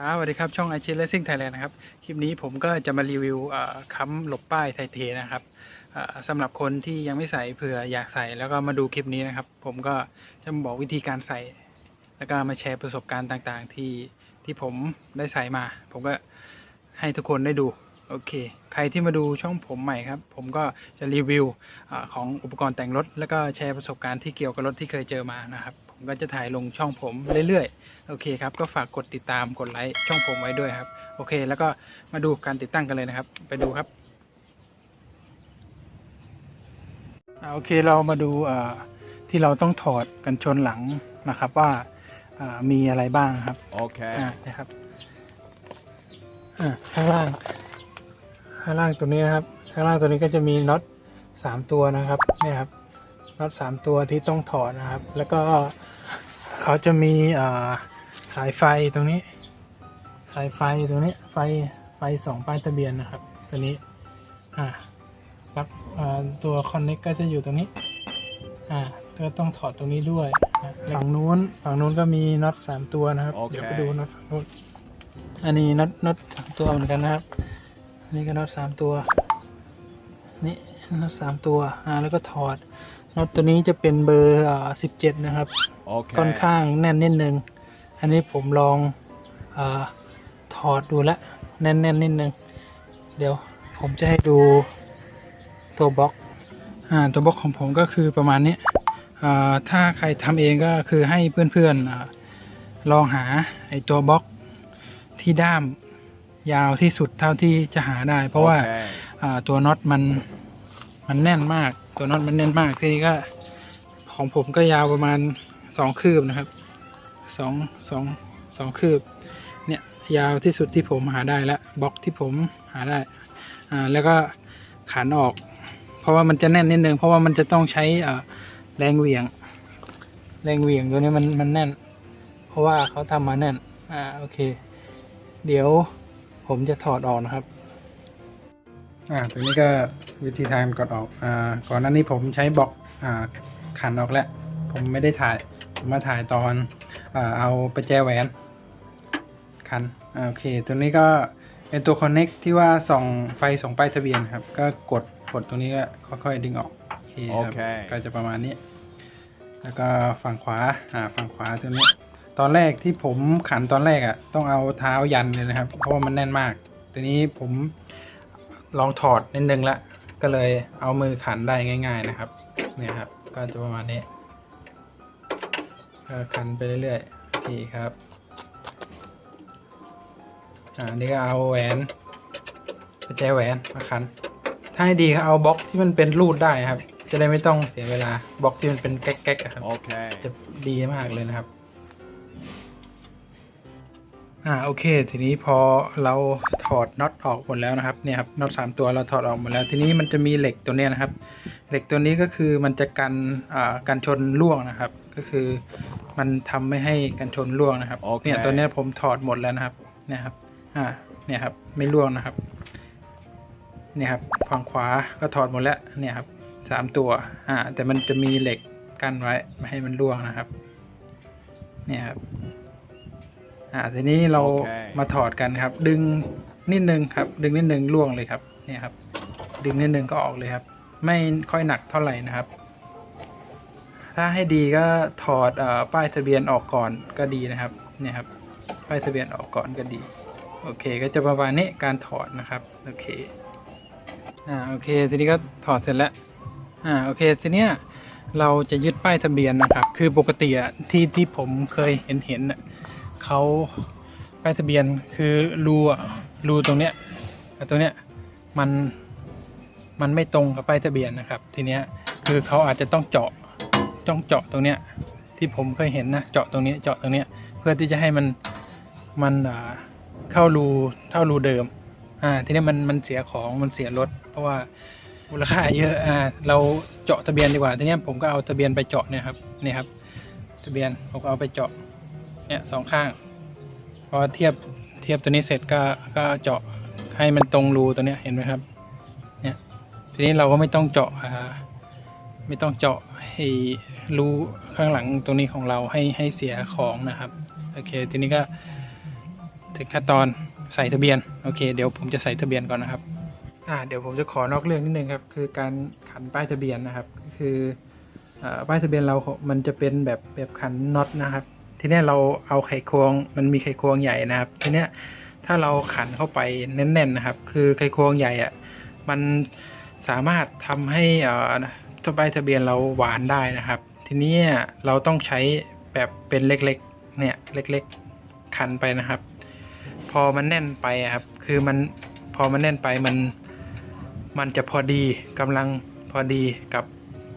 ครับสวัสดีครับ ช่อง i c h i n Racing Thailand นะครับ คลิปนี้ผมก็จะมารีวิวค้ำหลบป้ายไทเทนะครับสำหรับคนที่ยังไม่ใส่เผื่ออยากใส่แล้วก็มาดูคลิปนี้นะครับ ผมก็จะมาบอกวิธีการใส่ แล้วก็มาแชร์ประสบการณ์ต่างๆ ที่ที่ผมได้ใส่มา ผมก็ให้ทุกคนได้ดูโอเค ใครที่มาดูช่องผมใหม่ครับ ผมก็จะรีวิวอของอุปกรณ์แต่งรถ แล้วก็แชร์ประสบการณ์ที่เกี่ยวกับรถที่เคยเจอมานะครับ ผมก็จะถ่ายลงช่องผมเรื่อยๆ โอเคครับ ก็ฝากกดติดตามกดไลค์ช่องผมไว้ด้วยครับ โอเค แล้วก็มาดูการติดตั้งกันเลยนะครับ ไปดูครับอ่าโอเคเรามาดูอ่าที่เราต้องถอดกันชนหลังนะครับว่าอ่ามีอะไรบ้างครับ Okay. อ่านะครับอ่าข้างล่าง ข้างล่างตัวนี้นะครับ ข้างล่างตัวนี้ก็จะมีน็อตสามตัวนะครับเนี่ยครับ น็อตสามตัวที่ต้องถอดนะครับ แล้วก็เขาจะมีอ่าสายไฟตรงนี้ สายไฟตรงนี้ไฟไฟสองป้ายทะเบียนนะครับ ตัวนี้อ่าปลั๊กอ่าตัวคอนเน็กก็จะอยู่ตรงนี้อ่าก็ต้องถอดตรงนี้ด้วยนะฝั่งนู้นฝั่งนู้นก็มีน็อตสามตัวนะครับโอเคเดี๋ยวไปดูน็อตฝั่งนู้นอันนี้น็อตน็อตสามตัวเหมือนกันนะครับอันนี้ก็น็อตสามตัว นี่น็อตสามตัวอ่าแล้วก็ถอด น็อตตัวนี้จะเป็นเบอร์อ่าสิบเจ็ดนะครับค่อน Okay. ข้างแน่นนิดนึง อันนี้ผมลองอาถอดดูแล้วแน่นๆนิดนึง เดี๋ยวผมจะให้ดูตัวบล็อกอ่าตัวบล็อกของผมก็คือประมาณนี้อ่าถ้าใครทำเองก็คือให้เพื่อนๆอาลองหาไอตัวบล็อกที่ด้ามยาวที่สุดเท่าที่จะหาได้ เพราะว่า Okay. อ่าตัวน็อตมันมันแน่นมาก ตัวน็อตมันแน่นมากทีนี้ก็ของผมก็ยาวประมาณสองคืบนะครับสองสองสองคืบ เนี่ยยาวที่สุดที่ผมหาได้แล้วบล็อกที่ผมหาได้อ่าแล้วก็ขันออก เพราะว่ามันจะแน่นนิดนึงเพราะว่ามันจะต้องใช้อ่าแรงเหวี่ยง แรงเหวี่ยงตัวนี้มันมันแน่น เพราะว่าเขาทำมาแน่นอ่าโอเค เดี๋ยวผมจะถอดออกนะครับ อ่าตัวนี้ก็วิธีทางกดออกอ่าก่อนหน้านี้ผมใช้บล็อกอ่าขันออกแล้ว ผมไม่ได้ถ่ายผมมาถ่ายตอนอ่าเอาไปแจแหวนขันอ่าโอเค ตัวนี้ก็เป็นตัวคอนเน็กที่ว่าส่องไฟส่องป้ายทะเบียนครับ ก็กดกดตรงนี้ก็ค่อยๆดึงออกโอเคครับโอเคก็จะประมาณนี้ แล้วก็ฝั่งขวาอ่าฝั่งขวาตัวนี้ ตอนแรกที่ผมขันตอนแรกอะ่ะต้องเอาเท้ายันเลยนะครับ เพราะว่ามันแน่นมากตัวนี้ผม ลองถอดนิดนึงละก็เลยเอามือขันได้ง่าย ๆนะครับ เนี่ยครับ ก็จะประมาณนี้ก็ขันไปเรื่อยๆโอเคครับอ่านี่ก็เอาแหวนประแจแหวนมาขัน ถ้าให้ดีก็เอาบล็อกที่มันเป็นรูดได้ครับ จะได้ไม่ต้องเสียเวลาบล็อกที่มันเป็นแก๊กๆอะครับ Okay. จะดีมากเลยนะครับ อ่าโอเค ทีนี้พอเราถอดน็อตออกหมดแล้วนะครับเนี่ยครับน็อตสามตัวเราถอดออกหมดแล้ว ทีนี้มันจะมีเหล็กตัวเนี้ยนะครับ เหล็กตัวนี้ก็คือมันจะกันอ่ากันชนร่วงนะครับ ก็คือมันทำไม่ให้กันชนร่วงนะครับโอเคเนี่ยตัวเนี้ยผมถอดหมดแล้วนะครับเนี่ยครับอ่าเนี่ยครับไม่ร่วงนะครับเนี่ยครับฝั่งขวาก็ถอดหมดแล้วเนี่ยครับสามตัวอ่าแต่มันจะมีเหล็กกั้นไว้ไม่ให้มันร่วงนะครับ เนี่ยครับ อ่าทีนี้เราโอเคมาถอดกันครับ ดึงนิดนึงครับ ดึงนิดนึงร่วงเลยครับเนี่ยครับ ดึงนิดนึงก็ออกเลยครับ ไม่ค่อยหนักเท่าไหร่นะครับ ถ้าให้ดีก็ถอดเออป้ายทะเบียนออกก่อนก็ดีนะครับเนี่ยครับป้ายทะเบียนออกก่อนก็ดี โอเค ก็จะประมาณนี้การถอดนะครับโอเคอ่าโอเค ทีนี้ก็ถอดเสร็จแล้วอ่าโอเคทีเนี้ยเราจะยึดป้ายทะเบียนนะครับ คือปกติอะที่ที่ผมเคยเห็นเห็นน่ะ เขาป้ายทะเบียนคือรูอะรูตรงเนี้ยตรงเนี้ยมันมันไม่ตรงกับป้ายทะเบียนนะครับ ทีเนี้ยคือเขาอาจจะต้องเจาะต้องเจาะตรงเนี้ยที่ผมเคยเห็นนะเจาะตรงนี้เจาะตรงเนี้ยเพื่อที่จะให้มันมันอ่าเข้ารูเท่ารูเดิมอ่าทีนี้มันมันเสียของมันเสียรถ เพราะว่ามูลค่าเยอะอ่าเราเจาะทะเบียนดีกว่าทีนี้ผมก็เอาทะเบียนไปเจาะเนี่ยครับนี่ครับทะเบียนผมก็เอาไปเจาะ เนี่ยสองข้าง พอเทียบเทียบตัวนี้เสร็จก็ก็เจาะให้มันตรงรูตัวเนี้ยเห็นไหมครับ เนี่ยทีนี้เราก็ไม่ต้องเจาะอ่าไม่ต้องเจาะให้รูข้างหลังตรงนี้ของเราให้ให้เสียของนะครับโอเคทีนี้ก็ถึงขั้นตอนใส่ทะเบียนโอเค เดี๋ยวผมจะใส่ทะเบียนก่อนนะครับอ่าเดี๋ยวผมจะขอนอกเรื่องนิดนึงครับคือการขันป้ายทะเบียนนะครับ คือเอ่อป้ายทะเบียนเรา มันจะเป็นแบบแบบขันน็อตนะครับ ทีนี้เราเอาไขควงมันมีไขควงใหญ่นะครับ ทีนี้ถ้าเราขันเข้าไปแน่นๆนะครับ คือไขควงใหญ่อะมันสามารถทำให้อ่อป้ายทะเบียนเราหวานได้นะครับ ทีนี้เราต้องใช้แบบเป็นเล็กๆเนี่ยเล็กๆขันไปนะครับ พอมันแน่นไปครับ คือมันพอมันแน่นไปมันมันจะพอดีกำลังพอดีกับ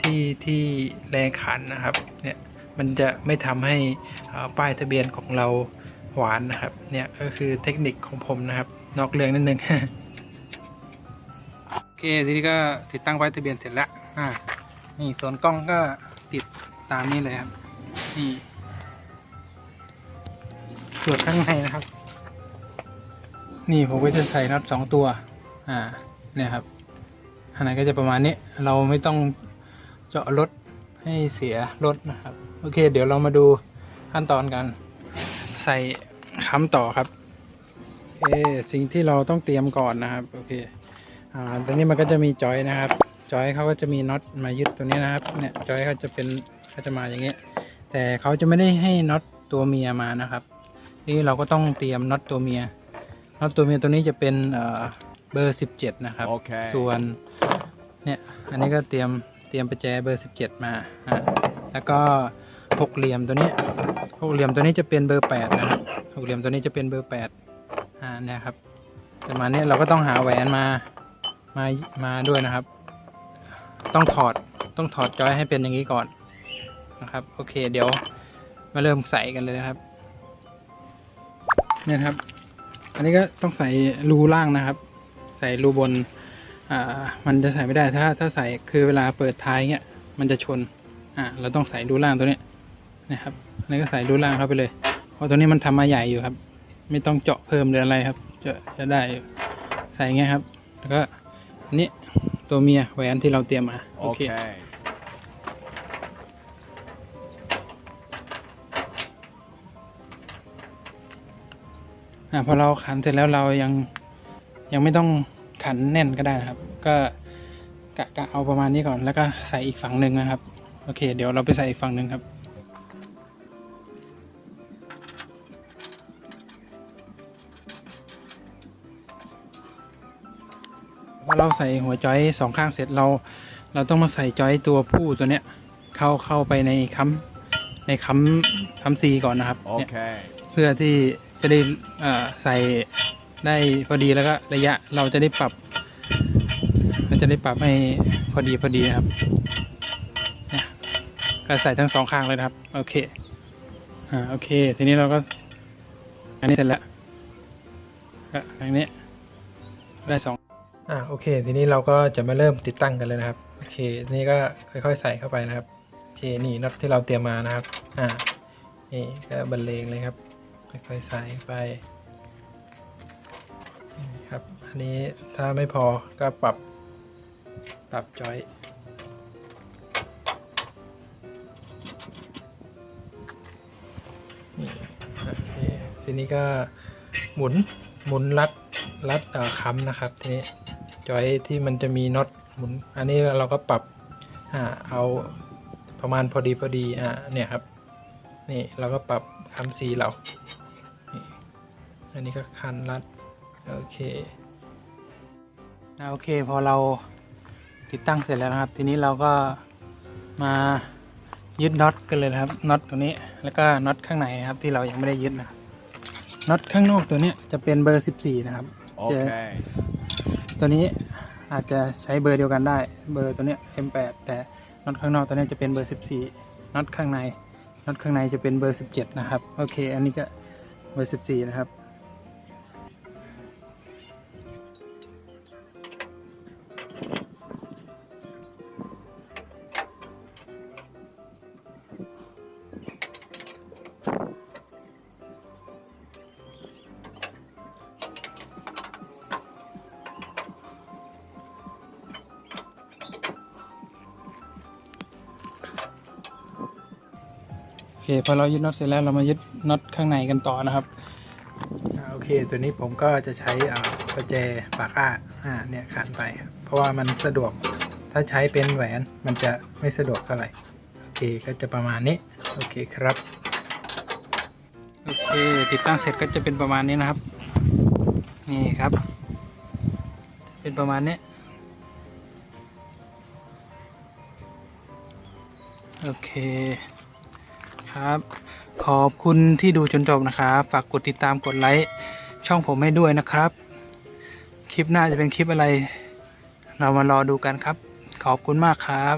ที่ที่แรงขันนะครับเนี่ย มันจะไม่ทำให้ป้ายทะเบียนของเราหวานนะครับ เนี่ยก็คือเทคนิคของผมนะครับ นอกเรื่องนิดนึงโอเคทีนี้ก็ติดตั้งป้ายทะเบียนเสร็จแล้วอ่านี่ส่วนกล้องก็ติดตามนี้เลยครับนี่ส่วนข้างในนะครับ นี่ผมก็จะใส่น็อตสองตัว อ่า เนี่ยครับข้างในก็จะประมาณนี้ เราไม่ต้องเจาะรถให้เสียรถนะครับ โอเค เดี๋ยวเรามาดูขั้นตอนการใส่ค้ำต่อครับโอเคสิ่งที่เราต้องเตรียมก่อนนะครับ โอเค อ่าตรงนี้มันก็จะมีจอยนะครับ จอยเขาก็จะมีน็อตมายึดตัวนี้นะครับ เนี่ย จอยเขาจะเป็นเขาจะมาอย่างนี้แต่เขาจะไม่ได้ให้น็อตตัวเมียมานะครับ นี่เราก็ต้องเตรียมน็อตตัวเมีย น็อตตัวเมียตัวนี้จะเป็นเอ่อเบอร์ 17 นะครับ Okay. ส่วน เนี่ย อันนี้ก็เตรียมเตรียมประแจเบอร์ 17 มาอะแล้วก็ หกเหลี่ยมตัวนี้หกเหลี่ยมตัวนี้จะเป็นเบอร์8นะครับหกเหลี่ยมตัวนี้จะเป็นเบอร์8อ่าเนี่ยครับแต่มาเนี่ยเราก็ต้องหาแหวนมามามาด้วยนะครับ ต้องถอดต้องถอดจอยให้เป็นอย่างนี้ก่อนนะครับ โอเค เดี๋ยวมาเริ่มใส่กันเลยนะครับ เนี่ยครับ อันนี้ก็ต้องใส่รูล่างนะครับ ใส่รูบนอ่ามันจะใส่ไม่ได้ถ้าถ้าใส่คือเวลาเปิดท้ายเงี้ยมันจะชนอ่าเราต้องใส่รูล่างตัวเนี้ย นะครับอันนี้ก็ใส่รูล่างเข้าไปเลย เพราะตัวนี้มันทำมาใหญ่อยู่ครับ ไม่ต้องเจาะเพิ่มหรืออะไรครับ จะจะได้อยู่ใส่อย่างเงี้ยครับ แล้วก็อันนี้ตัวเมียแหวนที่เราเตรียมมาโอเค Okay. อ่าพอเราขันเสร็จแล้วเรายังยังไม่ต้องขันแน่นก็ได้นะครับ ก็กะกะเอาประมาณนี้ก่อนแล้วก็ใส่อีกฝั่งหนึ่งนะครับ โอเค เดี๋ยวเราไปใส่อีกฝั่งหนึ่งครับ เราใส่หัวจอยสองข้างเสร็จเรา เราต้องมาใส่จอยตัวผู้ตัวเนี้ยเข้าเข้าไปในค้ำในค้ำค้ำซีก่อนนะครับเนี่ย Okay. เพื่อที่จะได้เอ่อใส่ได้พอดีแล้วก็ระยะเราจะได้ปรับเราจะได้ปรับให้พอดีพอดีนะครับเนี่ยก็ใส่ทั้งสองข้างเลยนะครับโอเคอ่าโอเค ทีนี้เราก็ อันนี้เสร็จแล้วก็อันนี้ได้สอง อ่าโอเค ทีนี้เราก็จะมาเริ่มติดตั้งกันเลยนะครับ โอเคทีนี้ก็ค่อยๆใส่เข้าไปนะครับ โอเค นี่น็อตที่เราเตรียมมานะครับ อ่า นี่ก็บรรเลงเลยครับ ค่อยๆใส่ไป ครับ อันนี้ถ้าไม่พอก็ปรับ ปรับจอยนี่โอเค ทีนี้ก็หมุน หมุนรัด รัดค้ำนะครับ ทีนี้ จอยที่มันจะมีน็อตหมุน อันนี้เราก็ปรับอ่าเอาประมาณพอดีพอดีอ่าเนี่ยครับ นี่เราก็ปรับคำสีเรานี่อันนี้ก็คันรัดโอเคอ่าโอเคพอเราติดตั้งเสร็จแล้วนะครับ ทีนี้เราก็มายึดน็อตกันเลยนะครับน็อตตัวนี้แล้วก็น็อตข้างในนะครับที่เรายังไม่ได้ยึดนะครับน็อตข้างนอกตัวเนี้ยจะเป็นเบอร์ 14 นะครับจะ Okay. ตัวนี้อาจจะใช้เบอร์เดียวกันได้ เบอร์ตัวเนี้ย M8 แต่น็อตข้างนอกตัวเนี้ยจะเป็นเบอร์ 14น็อตข้างในน็อตข้างในจะเป็นเบอร์ 17 นะครับ โอเค อันนี้ก็เบอร์ 14 นะครับ คพอเรายึดน็อตเสร็จแล้วเรามายึดน็อตข้างในกันต่อนะครับอ่าโอเค ตัวนี้ผมก็จะใช้อ่าประแจปากอ้าอ่าเนี่ยขันไปครับเพราะว่ามันสะดวกถ้าใช้เป็นแหวนมันจะไม่สะดวกเท่าไหร่โอเคก็จะประมาณนี้โอเคครับโอเคติดตั้งเสร็จก็จะเป็นประมาณนี้นะครับ นี่ครับ เป็นประมาณนี้โอเค ครับ ขอบคุณที่ดูจนจบนะครับ ฝากกดติดตามกดไลค์ช่องผมให้ด้วยนะครับ คลิปหน้าจะเป็นคลิปอะไร เรามารอดูกันครับ ขอบคุณมากครับ